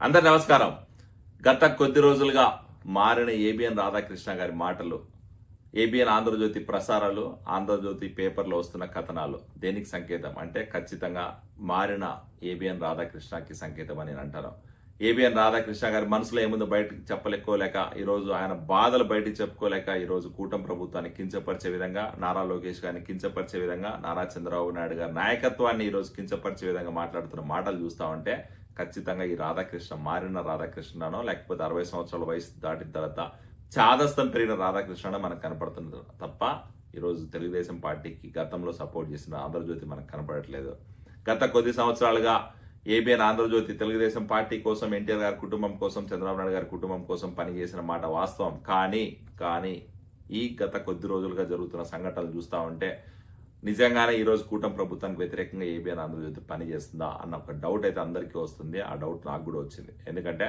అందరు నమస్కారం. గత కొద్ది రోజులుగా మారిన ఏబిఎన్ రాధాకృష్ణ గారి మాటలు ఏబిఎన్ ఆంధ్రజ్యోతి ప్రసారాలు ఆంధ్రజ్యోతి పేపర్లో వస్తున్న కథనాలు దేనికి సంకేతం? అంటే ఖచ్చితంగా మారిన ఏబిఎన్ రాధాకృష్ణకి సంకేతం అని నేను అంటాను. ఏబిఎన్ రాధాకృష్ణ గారి మనసులో ఏముందో బయటకు చెప్పలేకోలేక ఈరోజు ఆయన బాధలు బయటకు చెప్పుకోలేక ఈరోజు కూటమి ప్రభుత్వాన్ని కించపరిచే విధంగా నారా లోకేష్ గారిని కించపరిచే విధంగా నారా చంద్రబాబు నాయుడు గారి నాయకత్వాన్ని ఈరోజు కించపరిచే విధంగా మాట్లాడుతున్న మాటలు చూస్తా ఉంటే ఖచ్చితంగా ఈ రాధాకృష్ణ మారిన రాధాకృష్ణనో లేకపోతే అరవై సంవత్సరాల వయసు దాటిన తర్వాత చాదస్తం పెరిగిన రాధాకృష్ణ మనకు కనపడుతుంది తప్ప ఈరోజు తెలుగుదేశం పార్టీకి గతంలో సపోర్ట్ చేసిన ఆంధ్రజ్యోతి మనకు కనపడట్లేదు. గత కొద్ది సంవత్సరాలుగా ఏబిఎన్ ఆంధ్రజ్యోతి తెలుగుదేశం పార్టీ కోసం ఎన్టీఆర్ గారి కుటుంబం కోసం చంద్రబాబు నాయుడు గారి కుటుంబం కోసం పనిచేసిన మాట వాస్తవం. కానీ కానీ ఈ గత కొద్ది రోజులుగా జరుగుతున్న సంఘటనలు చూస్తా ఉంటే నిజంగానే ఈరోజు కూటమి ప్రభుత్వానికి వ్యతిరేకంగా ఏబిఎన్ ఆంధ్రజ్యోతి పని చేస్తుందా అన్న ఒక డౌట్ అయితే అందరికీ వస్తుంది. ఆ డౌట్ నాకు కూడా వచ్చింది. ఎందుకంటే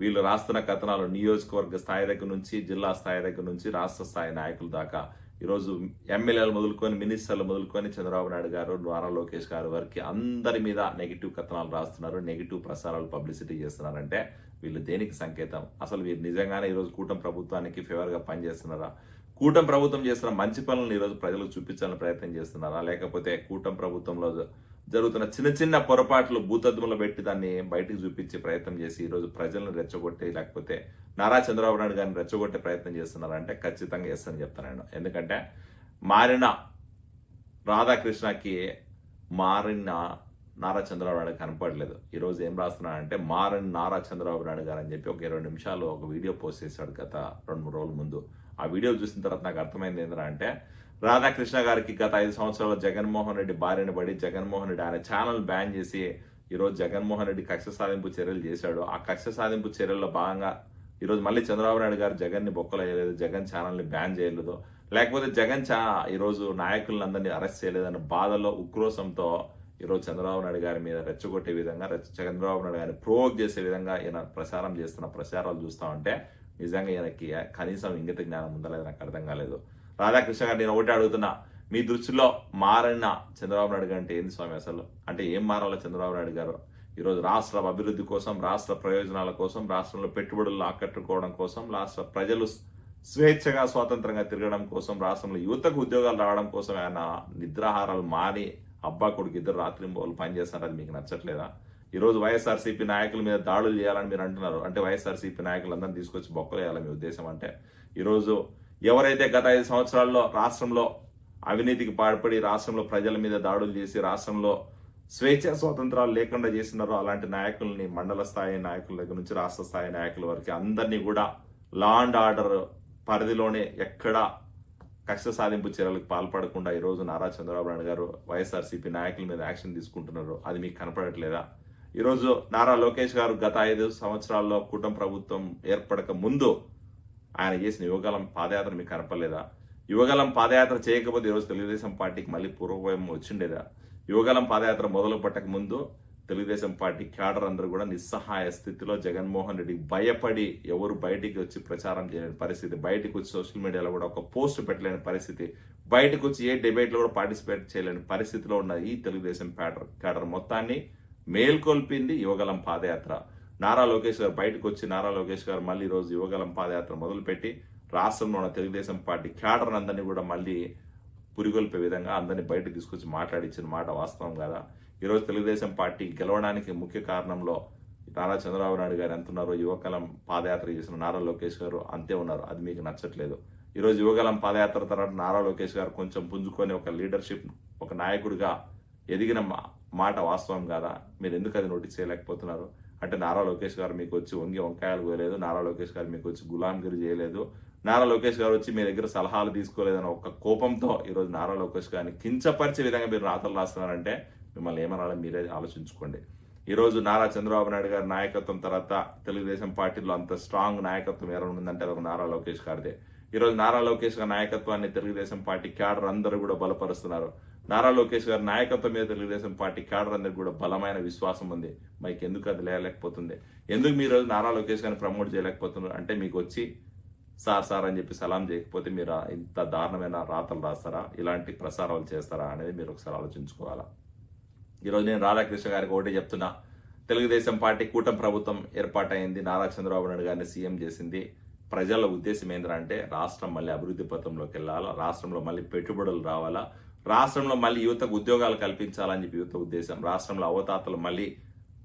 వీళ్ళు రాస్తున్న కథనాలు నియోజకవర్గ స్థాయి దగ్గర నుంచి జిల్లా స్థాయి దగ్గర నుంచి రాష్ట్ర స్థాయి నాయకుల దాకా ఈరోజు ఎమ్మెల్యేలు మొదలుకొని మినిస్టర్లు మొదలుకొని చంద్రబాబు నాయుడు గారు నారా లోకేష్ గారు వారికి అందరి మీద నెగిటివ్ కథనాలు రాస్తున్నారు నెగిటివ్ ప్రసారాలు పబ్లిసిటీ చేస్తున్నారంటే వీళ్ళు దేనికి సంకేతం? అసలు వీరు నిజంగానే ఈరోజు కూటమి ప్రభుత్వానికి ఫేవర్గా పనిచేస్తున్నారా? కూటమి ప్రభుత్వం చేస్తున్న మంచి పనులను ఈరోజు ప్రజలకు చూపించాలని ప్రయత్నం చేస్తున్నారా? లేకపోతే కూటమి ప్రభుత్వంలో జరుగుతున్న చిన్న చిన్న పొరపాట్లు భూతత్వంలో పెట్టి దాన్ని బయటికి చూపించే ప్రయత్నం చేసి ఈరోజు ప్రజలను రెచ్చగొట్టి లేకపోతే నారా చంద్రబాబు నాయుడు గారిని రెచ్చగొట్టే ప్రయత్నం చేస్తున్నారంటే ఖచ్చితంగా ఎస్ అని చెప్తాను నేను. ఎందుకంటే మారిన రాధాకృష్ణకి మారిన నారా చంద్రబాబు నాయుడు కనపడలేదు. ఈరోజు ఏం రాస్తున్నాడంటే మారిన నారా చంద్రబాబు నాయుడు గారు అని చెప్పి ఒక ఇరవై నిమిషాలు ఒక వీడియో పోస్ట్ చేశాడు గత రెండు మూడు రోజుల ముందు. ఆ వీడియో చూసిన తర్వాత నాకు అర్థమైంది ఏంటంటే రాధాకృష్ణ గారికి గత ఐదు సంవత్సరాలు జగన్మోహన్ రెడ్డి బారిన పడి జగన్మోహన్ రెడ్డి ఆయన ఛానల్ బ్యాన్ చేసి ఈరోజు జగన్మోహన్ రెడ్డి కక్ష సాధింపు చర్యలు చేశాడు. ఆ కక్ష సాధింపు చర్యల్లో భాగంగా ఈరోజు మళ్ళీ చంద్రబాబు నాయుడు గారు జగన్ని బొక్కలు వేయలేదు జగన్ ఛానల్ని బ్యాన్ చేయలేదు. లేకపోతే జగన్ చా ఈరోజు నాయకులందరినీ అరెస్ట్ చేయలేదన్న బాధలో ఉక్రోషంతో ఈరోజు చంద్రబాబు నాయుడు గారి మీద రెచ్చగొట్టే విధంగా చంద్రబాబు నాయుడు గారిని ప్రోవోక్ చేసే విధంగా ఈయన ప్రచారం చేస్తున్న ప్రచారాలు చూస్తా ఉంటే నిజంగా ఈయనకి కనీసం ఇంగిత జ్ఞానం ఉందా లేదా నాకు అర్థం కాలేదు. రాధాకృష్ణ గారు నేను ఒకటి అడుగుతున్నా మీ దృష్టిలో మారిన చంద్రబాబు నాయుడు గారు అంటే ఏంది స్వామి అసలు? అంటే ఏం మారాలో చంద్రబాబు నాయుడు గారు? ఈరోజు రాష్ట్ర అభివృద్ధి కోసం రాష్ట్ర ప్రయోజనాల కోసం రాష్ట్రంలో పెట్టుబడులు ఆకట్టుకోవడం కోసం రాష్ట్ర ప్రజలు స్వేచ్ఛగా స్వాతంత్రంగా తిరగడం కోసం రాష్ట్రంలో యువతకు ఉద్యోగాలు రావడం కోసం ఆయన నిద్రాహారాలు మాని అబ్బా కొడుకు ఇద్దరు రాత్రి పని పనిచేస్తారు అది మీకు నచ్చట్లేదా? ఈరోజు వైఎస్ఆర్సీపీ నాయకుల మీద దాడులు చేయాలని మీరు అంటున్నారు. అంటే వైఎస్ఆర్సీపీ నాయకులందరినీ తీసుకొచ్చి బొక్కలేయాలి మీ ఉద్దేశం అంటే? ఈరోజు ఎవరైతే గత ఐదు సంవత్సరాల్లో రాష్ట్రంలో అవినీతికి పాల్పడి రాష్ట్రంలో ప్రజల మీద దాడులు చేసి రాష్ట్రంలో స్వేచ్ఛ స్వాతంత్రాలు లేకుండా చేసినారో అలాంటి నాయకుల్ని మండల స్థాయి నాయకుల దగ్గర నుంచి రాష్ట్ర స్థాయి నాయకుల వరకు అందరినీ కూడా లా అండ్ ఆర్డర్ పరిధిలోనే ఎక్కడా కక్ష సాధింపు చర్యలకు పాల్పడకుండా ఈరోజు నారా చంద్రబాబు నాయుడు గారు వైఎస్ఆర్సీపీ నాయకుల మీద యాక్షన్ తీసుకుంటున్నారు. అది మీకు కనపడట్లేదా? ఈరోజు నారా లోకేష్ గారు గత ఐదు సంవత్సరాల్లో కూటమి ప్రభుత్వం ఏర్పడక ముందు ఆయన చేసిన యువగలం పాదయాత్ర మీకు కనపడలేదా? యువగలం పాదయాత్ర చేయకపోతే ఈరోజు తెలుగుదేశం పార్టీకి మళ్ళీ పూర్వభయం వచ్చిండేదా? యువగలం పాదయాత్ర మొదలు పట్టక ముందు తెలుగుదేశం పార్టీ క్యాడర్ అందరూ కూడా నిస్సహాయ స్థితిలో జగన్మోహన్ రెడ్డి భయపడి ఎవరు బయటికి వచ్చి ప్రచారం చేయలేని పరిస్థితి బయటకు వచ్చి సోషల్ మీడియాలో కూడా ఒక పోస్ట్ పెట్టలేని పరిస్థితి బయటకు వచ్చి ఏ డిబేట్లో కూడా పార్టిసిపేట్ చేయలేని పరిస్థితిలో ఉన్న ఈ తెలుగుదేశం క్యాడర్ క్యాడర్ మొత్తాన్ని మేల్కొల్పింది యువగలం పాదయాత్ర. నారా లోకేష్ గారు బయటకు వచ్చి నారా లోకేష్ గారు మళ్ళీ ఈ రోజు యువగలం పాదయాత్ర మొదలుపెట్టి రాష్ట్రంలో ఉన్న తెలుగుదేశం పార్టీ క్యాడర్ అందరినీ కూడా మళ్ళీ పురిగొల్పే విధంగా అందరినీ బయటకు తీసుకొచ్చి మాట్లాడించిన మాట వాస్తవం కదా. ఈరోజు తెలుగుదేశం పార్టీ గెలవడానికి ముఖ్య కారణంలో నారా చంద్రబాబు నాయుడు గారు ఎంత ఉన్నారో యువకలం పాదయాత్ర చేసిన నారా లోకేష్ గారు అంతే ఉన్నారు. అది మీకు నచ్చట్లేదు. ఈరోజు యువగలం పాదయాత్ర తర్వాత నారా లోకేష్ గారు కొంచెం పుంజుకొని ఒక లీడర్షిప్ ఒక నాయకుడిగా ఎదిగిన మా- మాట వాస్తవం కాదా? మీరు ఎందుకు అది నోటీస్ చేయలేకపోతున్నారు? అంటే నారా లోకేష్ గారు మీకు వచ్చి వంగి వంకాయలు కోయలేదు నారా లోకేష్ గారు మీకు వచ్చి గులాంగిరి చేయలేదు. నారా లోకేష్ గారు వచ్చి మీ దగ్గర సలహాలు తీసుకోలేదని ఒక కోపంతో ఈరోజు నారా లోకేష్ గారిని కించపరిచే విధంగా మీరు రాతలు రాస్తున్నారంటే మిమ్మల్ని ఏమనాలో మీరే ఆలోచించుకోండి. ఈరోజు నారా చంద్రబాబు నాయుడు గారి నాయకత్వం తర్వాత తెలుగుదేశం పార్టీలో అంత స్ట్రాంగ్ నాయకత్వం ఎవరు ఉందంటే అది ఒక నారా లోకేష్ గారిదే. ఈరోజు నారా లోకేష్ గారి నాయకత్వాన్ని తెలుగుదేశం పార్టీ క్యాడర్ అందరూ కూడా బలపరుస్తున్నారు. నారా లోకేష్ గారి నాయకత్వం మీద తెలుగుదేశం పార్టీ క్యాడర్ అందరికి కూడా బలమైన విశ్వాసం ఉంది. మీకు ఎందుకు అది లేయలేకపోతుంది? ఎందుకు మీరు నారా లోకేష్ గారిని ప్రమోట్ చేయలేకపోతున్నారు? అంటే మీకు వచ్చి సార్ సార్ అని చెప్పి సలాం చేయకపోతే మీరు ఇంత దారుణమైన రాతలు రాస్తారా? ఇలాంటి ప్రసారాలు చేస్తారా అనేది మీరు ఒకసారి ఆలోచించుకోవాలా? ఈరోజు నేను రాధాకృష్ణ గారికి ఒకటే చెప్తున్నా. తెలుగుదేశం పార్టీ కూటమి ప్రభుత్వం ఏర్పాటైంది. నారా చంద్రబాబు నాయుడు గారిని సీఎం చేసింది. ప్రజల ఉద్దేశం ఏంటంటే రాష్ట్రం మళ్ళీ అభివృద్ధి పథంలోకి వెళ్ళాలా? రాష్ట్రంలో మళ్ళీ పెట్టుబడులు రావాలా? రాష్ట్రంలో మళ్ళీ యువతకు ఉద్యోగాలు కల్పించాలని చెప్పి యువత ఉద్దేశం. రాష్ట్రంలో అవతాతలు మళ్ళీ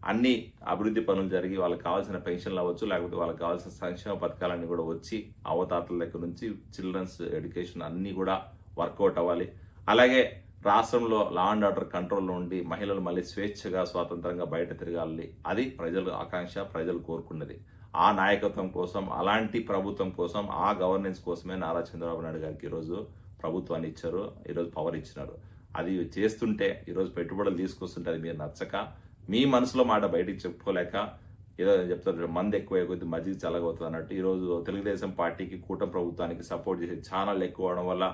అన్ని అభివృద్ధి పనులు జరిగి వాళ్ళకి కావాల్సిన పెన్షన్లు అవ్వచ్చు లేకపోతే వాళ్ళకి కావాల్సిన సంక్షేమ పథకాలన్నీ కూడా వచ్చి అవతాతల దగ్గర నుంచి చిల్డ్రన్స్ ఎడ్యుకేషన్ అన్నీ కూడా వర్కౌట్ అవ్వాలి. అలాగే రాష్ట్రంలో లా అండ్ ఆర్డర్ కంట్రోల్లో ఉండి మహిళలు మళ్ళీ స్వేచ్ఛగా స్వాతంత్రంగా బయట తిరగాలి అది ప్రజలు ఆకాంక్ష ప్రజలు కోరుకున్నది. ఆ నాయకత్వం కోసం అలాంటి ప్రభుత్వం కోసం ఆ గవర్నెన్స్ కోసమే నారా చంద్రబాబు నాయుడు గారికి ఈరోజు ప్రభుత్వాన్ని ఇచ్చారు ఈరోజు పవర్ ఇచ్చినారు. అది చేస్తుంటే ఈరోజు పెట్టుబడులు తీసుకొస్తుంటే అది మీరు నచ్చక మీ మనసులో మాట బయటికి చెప్పుకోలేక ఏదో చెప్తారు మంది ఎక్కువ కొద్ది మజ్జిగ చల్లగవుతుంది అన్నట్టు ఈరోజు తెలుగుదేశం పార్టీకి కూటమి ప్రభుత్వానికి సపోర్ట్ చేసే ఛానల్ ఎక్కువ అవడం వల్ల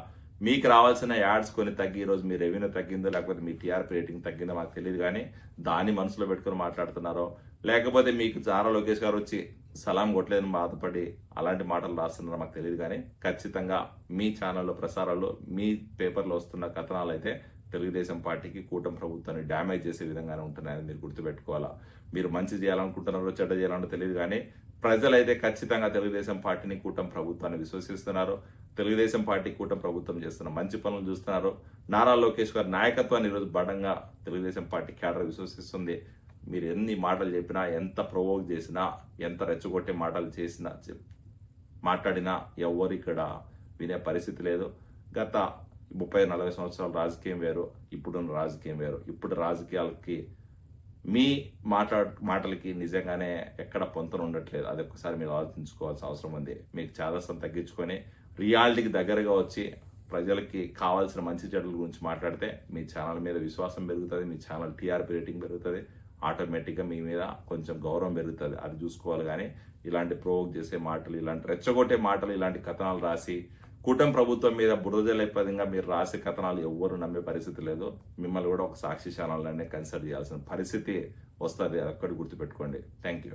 మీకు రావాల్సిన యాడ్స్ కొన్ని తగ్గి ఈరోజు మీ రెవెన్యూ తగ్గిందో లేకపోతే మీ టీఆర్పీ రేటింగ్ తగ్గిందో మాకు తెలియదు కానీ దాన్ని మనసులో పెట్టుకొని మాట్లాడుతున్నారో లేకపోతే మీకు జారా లోకేష్ గారు వచ్చి సలాం కొట్టలేదని బాధపడి అలాంటి మాటలు రాస్తున్నారో మాకు తెలియదు కానీ ఖచ్చితంగా మీ ఛానల్లో ప్రసారాలు మీ పేపర్లో వస్తున్న కథనాలు అయితే తెలుగుదేశం పార్టీకి కూటమి ప్రభుత్వాన్ని డ్యామేజ్ చేసే విధంగానే ఉంటున్నాయని మీరు గుర్తుపెట్టుకోవాలా? మీరు మంచి చేయాలనుకుంటున్నారో చెడ్డ చేయాలంటే తెలియదు కానీ ప్రజలైతే ఖచ్చితంగా తెలుగుదేశం పార్టీని కూటమి ప్రభుత్వాన్ని విశ్వసిస్తున్నారు. తెలుగుదేశం పార్టీ కూటమి ప్రభుత్వం చేస్తున్న మంచి పనులు చూస్తున్నారు. నారా లోకేష్ గారి నాయకత్వాన్ని ఈరోజు బలంగా తెలుగుదేశం పార్టీ క్యాడర్ విశ్వసిస్తుంది. మీరు ఎన్ని మాటలు చెప్పినా ఎంత ప్రొవోక్ చేసినా ఎంత రెచ్చగొట్టే మాటలు చేసినా మాట్లాడినా ఎవరు ఇక్కడ వినే పరిస్థితి లేదు. గత ముప్పై నలభై సంవత్సరాల రాజకీయం వేరు ఇప్పుడున్న రాజకీయం వేరు. ఇప్పుడు రాజకీయాలకి మీ మాట్లా మాటలకి నిజంగానే ఎక్కడ పొంతన ఉండట్లేదు. అది ఒక్కసారి మీరు ఆలోచించుకోవాల్సిన అవసరం ఉంది. మీకు చాదస్తం తగ్గించుకొని రియాలిటీకి దగ్గరగా వచ్చి ప్రజలకి కావాల్సిన మంచి చెడుల గురించి మాట్లాడితే మీ ఛానల్ మీద విశ్వాసం పెరుగుతుంది మీ ఛానల్ టీఆర్పీ రేటింగ్ పెరుగుతుంది ఆటోమేటిక్గా మీ మీద కొంచెం గౌరవం పెరుగుతుంది. అది చూసుకోవాలి కానీ ఇలాంటి ప్రోవోక్ చేసే మాటలు ఇలాంటి రెచ్చగొట్టే మాటలు ఇలాంటి కథనాలు రాసి కూటమి ప్రభుత్వం మీద బురదలే పదంగా మీరు రాసే కథనాలు ఎవ్వరు నమ్మే పరిస్థితి లేదు. మిమ్మల్ని కూడా ఒక సాక్షి ఛానల్ కన్సిడర్ చేయాల్సిన పరిస్థితి వస్తుంది. అది గుర్తుపెట్టుకోండి. Thank you.